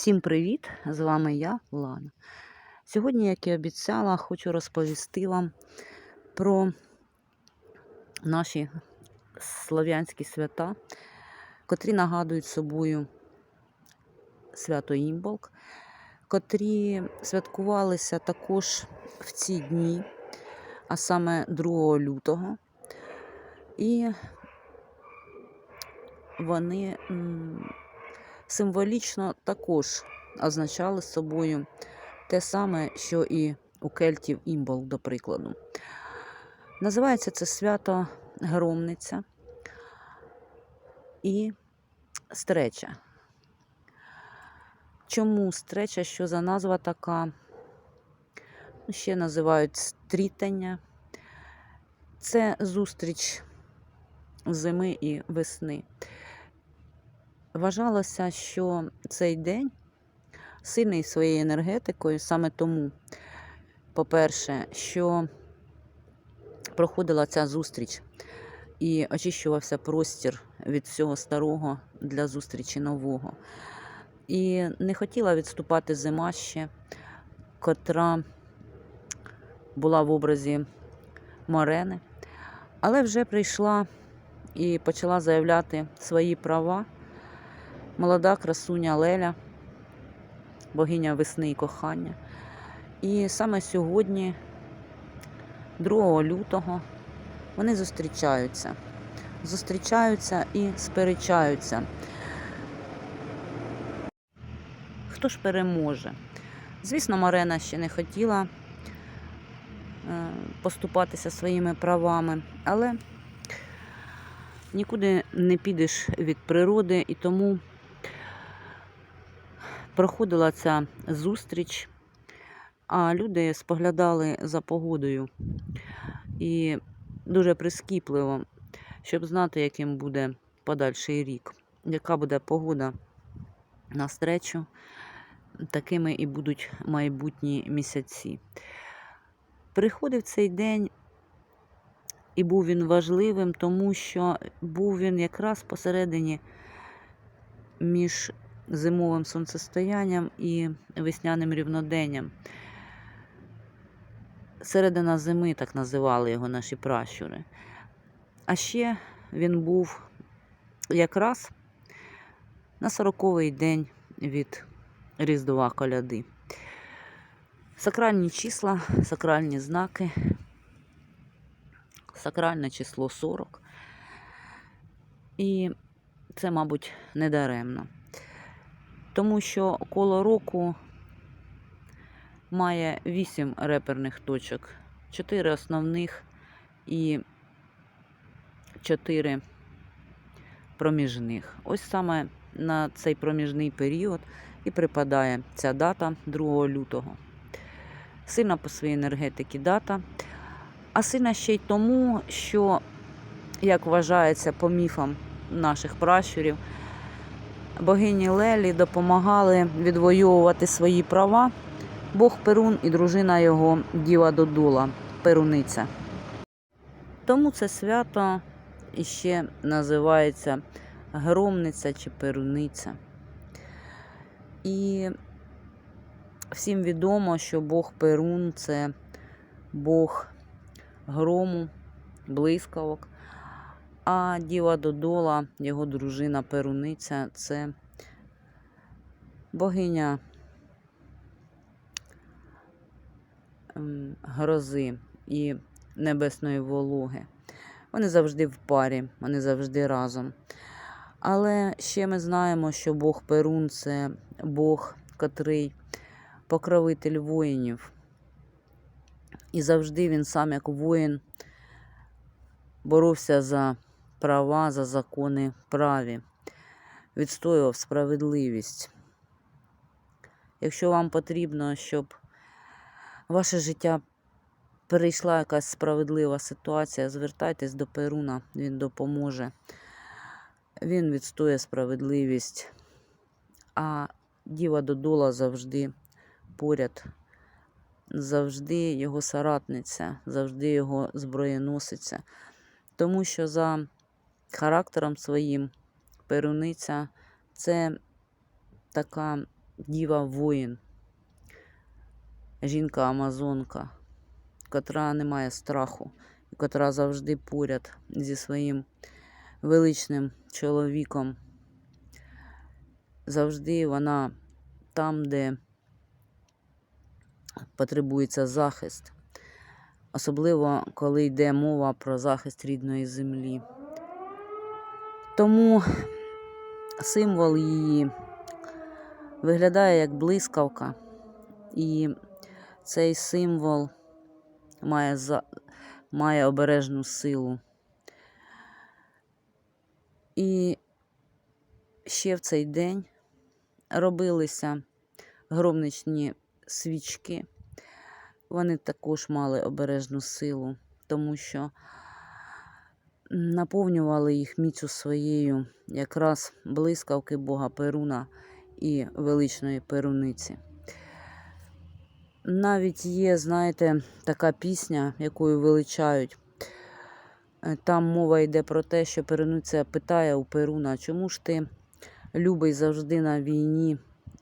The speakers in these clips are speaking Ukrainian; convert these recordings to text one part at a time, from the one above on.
Всім привіт! З вами я, Лана. Сьогодні, як і обіцяла, хочу розповісти вам про наші слов'янські свята, котрі нагадують собою свято Імболк, котрі святкувалися також в ці дні, а саме 2 лютого. І вони символічно також означали собою те саме, що і у кельтів імбол, до прикладу. Називається це свято Громниця і стреча. Чому стреча? Що за назва така? Ну, Ще називають стрітання. Це зустріч зими і весни. Вважалося, що цей день сильний своєю енергетикою, саме тому, по-перше, що проходила ця зустріч і очищувався простір від всього старого для зустрічі нового. І не хотіла відступати зима ще, котра була в образі Морени, але вже прийшла і почала заявляти свої права молода красуня Леля, богиня весни і кохання. І саме сьогодні, 2 лютого, вони зустрічаються. Зустрічаються і сперечаються. Хто ж переможе? Звісно, Марена ще не хотіла е, поступатися своїми правами, але нікуди не підеш від природи, і тому проходила ця зустріч, а люди споглядали за погодою і дуже прискіпливо, щоб знати, яким буде подальший рік, яка буде погода на стречу, такими і будуть майбутні місяці. Приходив цей день. І був він важливим, тому що був він якраз посередині між зимовим сонцестоянням і весняним рівноденням. Середина зими, так називали його наші пращури. А ще він був якраз на 40-й день від Різдва Коляди. Сакральні числа, сакральні знаки, сакральне число 40. І це, мабуть, недаремно тому що коло року має 8 реперних точок, 4 основних і 4 проміжних. Ось саме на цей проміжний період і припадає ця дата 2 лютого. Сильна по своїй енергетиці дата, а сильна ще й тому, що, як вважається по міфам наших пращурів, богині Лелі допомагали відвоювати свої права Бог Перун і дружина його Діва Додула, Перуниця. Тому це свято іще називається Громниця чи Перуниця. І всім відомо, що Бог Перун це Бог грому, блискавок. А Діва Додола, його дружина Перуниця, це богиня ем, грози і небесної вологи. Вони завжди в парі, вони завжди разом. Але ще ми знаємо, що Бог Перун це Бог, котрий покровитель воїнів. І завжди він сам, як воїн, боровся за права, за закони праві, відстоював справедливість. Якщо вам потрібно, щоб ваше життя перейшла якась справедлива ситуація, звертайтесь до Перуна, він допоможе. Він відстоює справедливість, а Діва Додола завжди поряд, завжди його соратниця, завжди його зброєносиця. Тому що за характером своїм перуниця це така діва воїн, жінка-амазонка, котра не має страху, і котра завжди поряд зі своїм величним чоловіком. Завжди вона там, де потребується захист, особливо коли йде мова про захист рідної землі. Тому символ її виглядає як блискавка, і цей символ має, за... має обережну силу. І ще в цей день робилися громничні свічки. Вони також мали обережну силу, тому що наповнювали їх міцю своєю якраз блискавки Бога Перуна і величної Перуниці. Навіть є, знаєте, така пісня, якою величають. Е, Там мова йде про те, що Перуниця питає у Перуна, чому ж ти любий завжди на війні?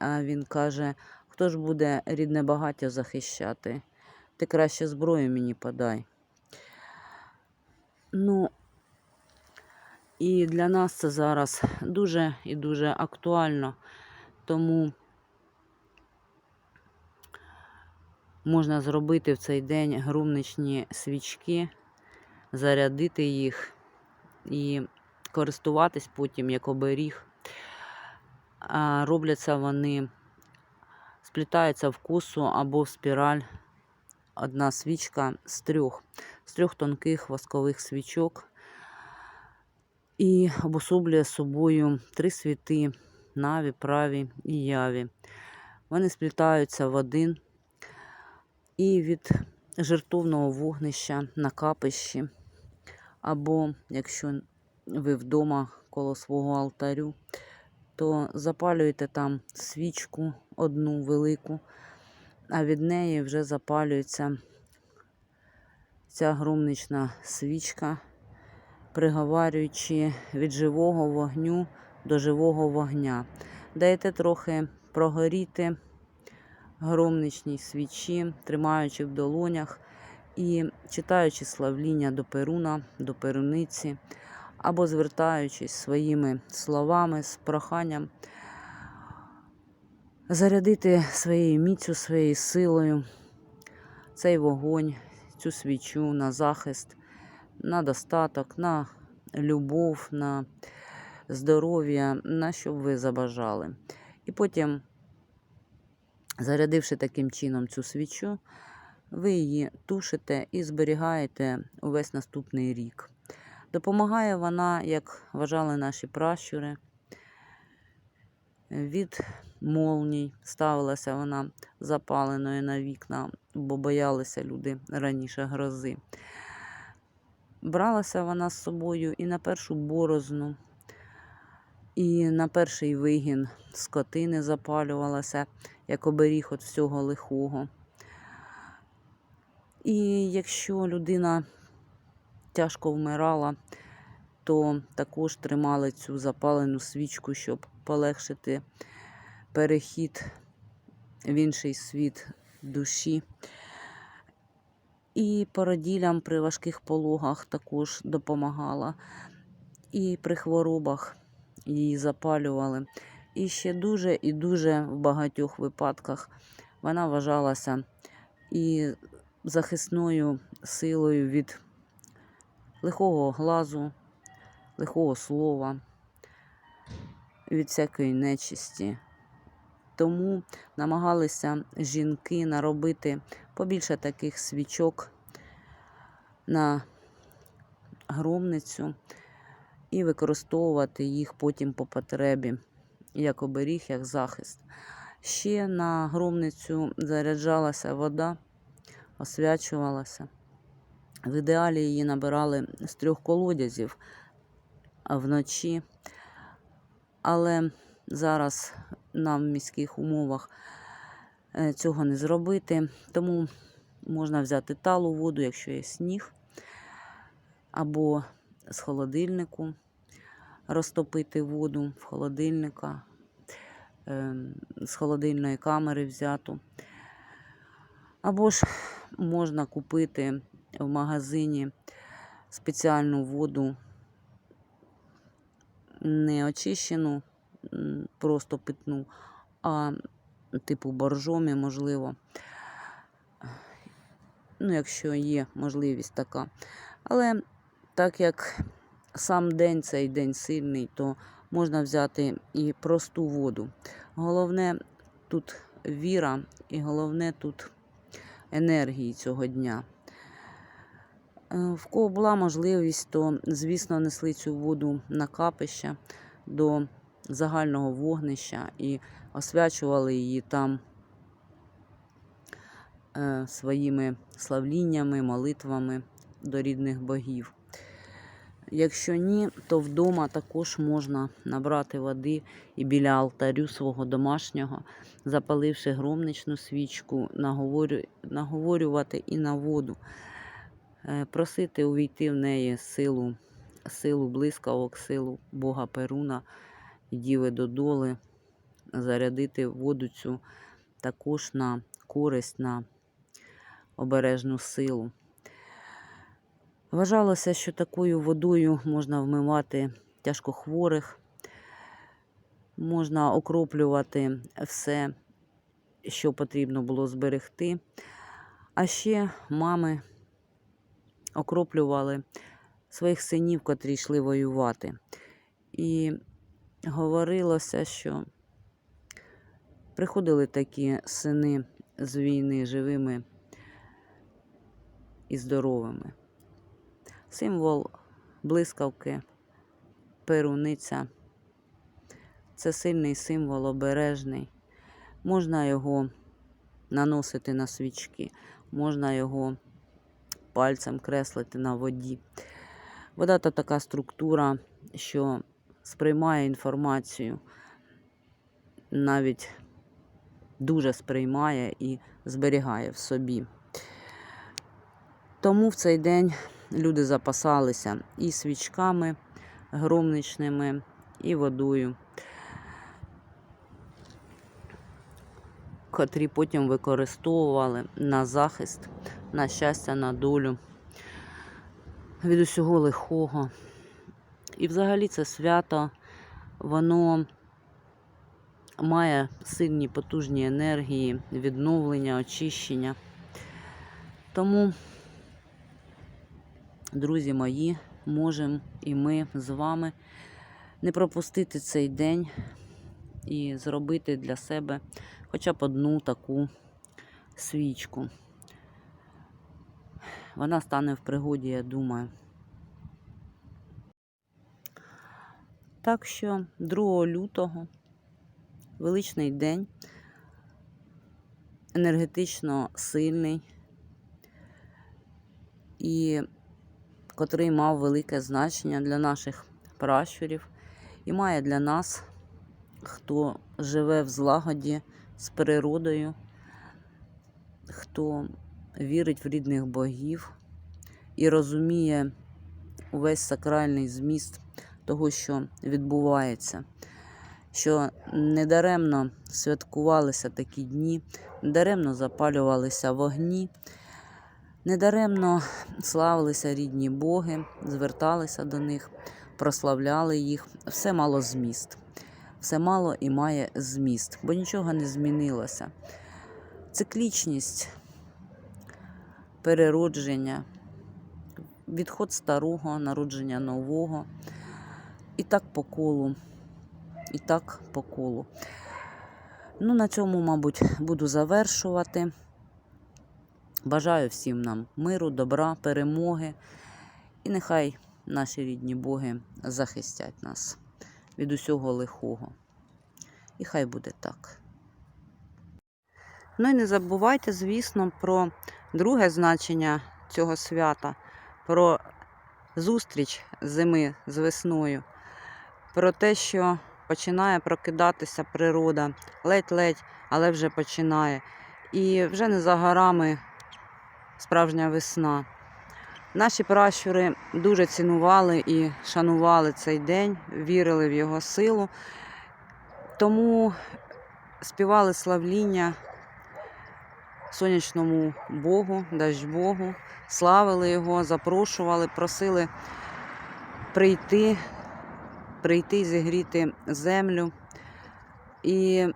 А він каже, хто ж буде рідне багаття захищати? Ти краще зброю мені подай. Ну, і для нас це зараз дуже і дуже актуально, тому можна зробити в цей день грумничні свічки, зарядити їх і користуватись потім як оберіг. Робляться вони, сплітаються в косу або в спіраль. Одна свічка з трьох, з трьох тонких воскових свічок і обособлює собою три світи наві, праві і яві. Вони сплітаються в один і від жертовного вогнища на капищі, або якщо ви вдома коло свого алтарю, то запалюєте там свічку одну велику, а від неї вже запалюється ця громнична свічка, приговарюючи від живого вогню до живого вогня. Даєте трохи прогоріти громничній свічі, тримаючи в долонях і читаючи славління до Перуна, до Перуниці, або звертаючись своїми словами з проханням зарядити своєю міцю, своєю силою цей вогонь, цю свічу на захист, на достаток, на любов, на здоров'я, на що б ви забажали. І потім, зарядивши таким чином цю свічу, ви її тушите і зберігаєте увесь наступний рік. Допомагає вона, як вважали наші пращури, від молній. Ставилася вона запаленою на вікна, бо боялися люди раніше грози. Бралася вона з собою і на першу борозну, і на перший вигін скотини запалювалася, як оберіг від всього лихого. І якщо людина тяжко вмирала, то також тримали цю запалену свічку, щоб полегшити перехід в інший світ душі. І породілям при важких пологах також допомагала. І при хворобах її запалювали. І ще дуже і дуже в багатьох випадках вона вважалася і захисною силою від лихого глазу, лихого слова, від всякої нечисті. Тому намагалися жінки наробити побільше таких свічок на громницю і використовувати їх потім по потребі, як оберіг, як захист. Ще на громницю заряджалася вода, освячувалася. В ідеалі її набирали з трьох колодязів вночі, але зараз нам в міських умовах е, цього не зробити, тому можна взяти талу воду, якщо є сніг, або з холодильнику розтопити воду в холодильника. ем, з холодильної камери взяту. Або ж можна купити в магазині спеціальну воду, не очищену, м, просто питну, а типу боржомі, можливо. Ну, якщо є можливість така. Але так як сам день цей день сильний, то можна взяти і просту воду. Головне тут віра, і головне тут енергії цього дня. Е, В кого була можливість, то, звісно, несли цю воду на капище до загального вогнища і освячували її там е, своїми славліннями, молитвами до рідних богів. Якщо ні, то вдома також можна набрати води і біля алтарю свого домашнього, запаливши громничну свічку, наговорювати і на воду, е, просити увійти в неї силу, силу блискавок, силу Бога Перуна і Діви Додоли, зарядити воду цю також на користь, на обережну силу. Вважалося, що такою водою можна вмивати тяжкохворих, можна окроплювати все, що потрібно було зберегти. А ще мами окроплювали своїх синів, котрі йшли воювати. І говорилося, що приходили такі сини з війни живими і здоровими. Символ блискавки, перуниця. Це сильний символ, обережний. Можна його наносити на свічки, можна його пальцем креслити на воді. Вода то така структура, що сприймає інформацію, навіть дуже сприймає і зберігає в собі. Тому в цей день люди запасалися і свічками громничними, і водою, котрі потім використовували на захист, на щастя, на долю від усього лихого. І взагалі це свято, воно має сильні потужні енергії, відновлення, очищення. Тому друзі мої, можемо і ми з вами не пропустити цей день і зробити для себе хоча б одну таку свічку. Вона стане в пригоді, я думаю. Так що 2 лютого величний день, енергетично сильний і котрий мав велике значення для наших пращурів і має для нас, хто живе в злагоді з природою, хто вірить в рідних богів і розуміє увесь сакральний зміст того, що відбувається. Що недаремно святкувалися такі дні, недаремно запалювалися вогні, Недаремно славилися рідні боги, зверталися до них, прославляли їх. Все мало зміст. Все мало і має зміст, бо нічого не змінилося. Циклічність, переродження, відход старого, народження нового. І так по колу. І так по колу. Ну, на цьому, мабуть, буду завершувати. Бажаю всім нам миру, добра, перемоги. І нехай наші рідні боги захистять нас від усього лихого. І хай буде так. Ну і не забувайте, звісно, про друге значення цього свята, про зустріч зими з весною, про те, що починає прокидатися природа, ледь-ледь, але вже починає. І вже не за горами справжня весна. Наші пращури дуже цінували і шанували цей день, вірили в його силу. Тому співали славління сонячному Богу, дасть Богу, славили його, запрошували, просили прийти, прийти зігріти землю. І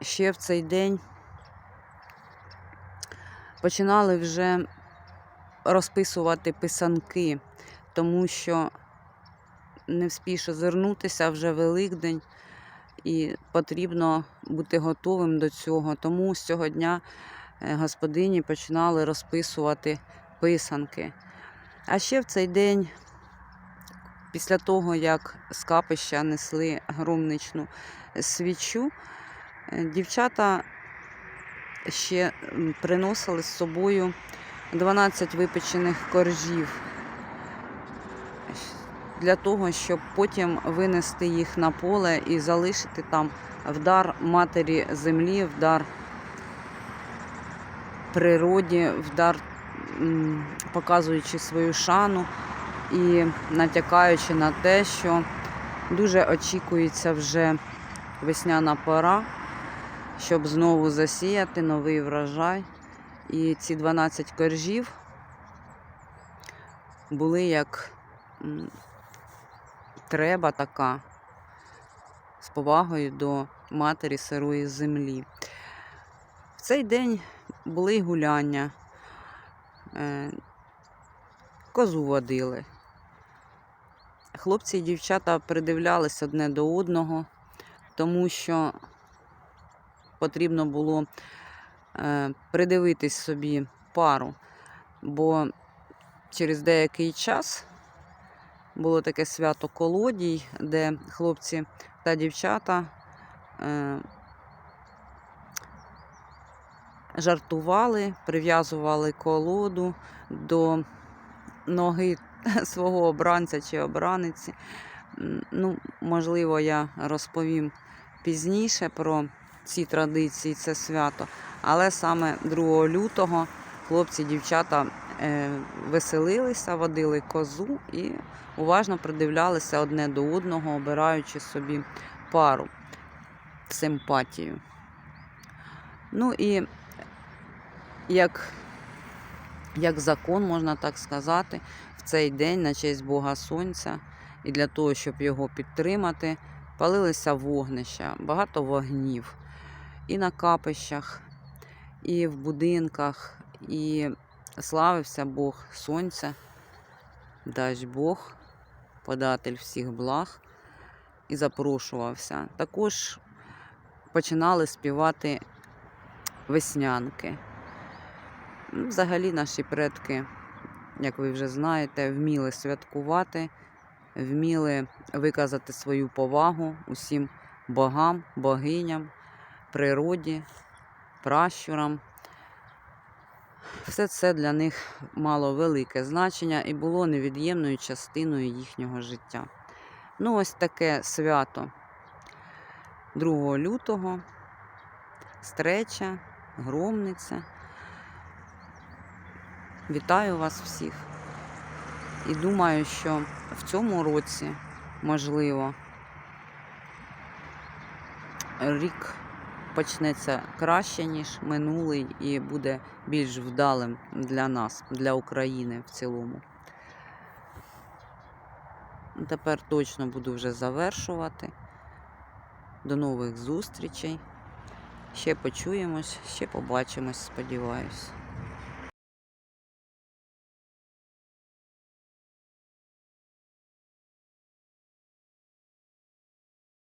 ще в цей день починали вже розписувати писанки, тому що не вспієш озирнутися вже Великдень, і потрібно бути готовим до цього. Тому з цього дня е, господині починали розписувати писанки. А ще в цей день, після того, як з капища несли громничну свічу, е, дівчата ще приносили з собою 12 випечених коржів. Для того, щоб потім винести їх на поле і залишити там в дар матері землі, в дар природі, в дар м, показуючи свою шану і натякаючи на те, що дуже очікується вже весняна пора, щоб знову засіяти новий врожай. І ці 12 коржів були як треба така з повагою до матері сирої землі. В цей день були гуляння, е, козу водили. Хлопці і дівчата придивлялись одне до одного, тому що потрібно було е, придивитись собі пару, бо через деякий час було таке свято колодій, де хлопці та дівчата е, жартували, прив'язували колоду до ноги свого обранця чи обраниці. Ну, можливо, я розповім пізніше про ці традиції, це свято. Але саме 2 лютого хлопці, дівчата е, веселилися, водили козу і уважно придивлялися одне до одного, обираючи собі пару симпатію. Ну і як, як закон, можна так сказати, цей день на честь Бога Сонця і для того, щоб його підтримати, палилися вогнища, багато вогнів і на капищах, і в будинках, і славився Бог Сонця, дасть Бог, податель всіх благ, і запрошувався. Також починали співати веснянки. Взагалі наші предки, як ви вже знаєте, вміли святкувати, вміли виказати свою повагу усім богам, богиням, природі, пращурам. Все це для них мало велике значення і було невід'ємною частиною їхнього життя. Ну, ось таке свято 2 лютого, стреча, громниця. Вітаю вас всіх. І думаю, що в цьому році, можливо, рік почнеться краще, ніж минулий, і буде більш вдалим для нас, для України в цілому. Тепер точно буду вже завершувати. До нових зустрічей. Ще почуємось, ще побачимось, сподіваюсь.